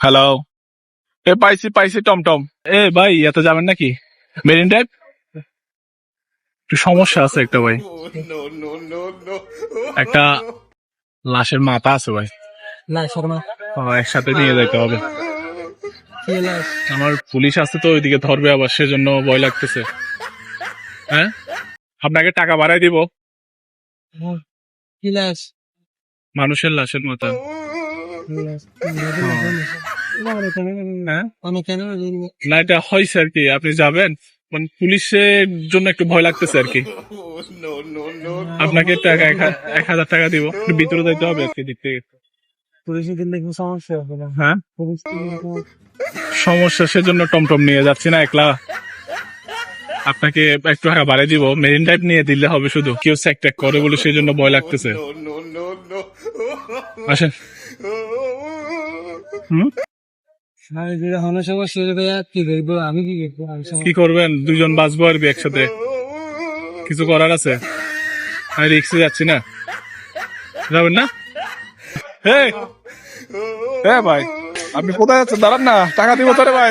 Hello এ পাইছি পাইছি টমটম এ ভাই এতে যাবেন নাকি? মেরিন ড্রাইভ একটু সমস্যা আছে একটা ভাই। একটা লাশের মাথা আছে ভাই। একসাথে নিয়ে যেতে হবে। আমার পুলিশ আছে তো ওইদিকে ধরবে আবার সেজন্য ভয় লাগতেছে। হ্যাঁ? আপনাকে টাকা বাড়াই দিব। কি লাশ? মানুষের লাশের মতো না এটা হয়েছে আর কি আপনি যাবেন মানে পুলিশের জন্য একটু ভয় লাগতেছে আর কি আপনাকে টাকা এক হাজার টাকা দিব একটু ভিতরে যাইতে হবে আর কি দিক পুলিশের দিন দেখব সমস্যা হবে না হ্যাঁ সমস্যা সেজন্য টমটম নিয়ে যাচ্ছি না একলা আপনাকে একটু টাকা বাড়াই দিব মেরিন ড্রাইভ নিয়ে দিলে হবে শুধু কেউ স্যাক ট্যাক করে বলে সেই জন্য ভয় লাগতেছে আসেন হুম হনের সমস্যা হয়ে যাবে কি করব আমি কি করব? কি করবেন? দুজন বাঁচবো আর একসাথে। কিছু করার আছে? আমি রিক্সে যাচ্ছি না। যাবেন না? হে হ্যাঁ ভাই, আপনি কোথায় যাচ্ছেন? দাঁড়ান না। টাকা দিব তোরে ভাই।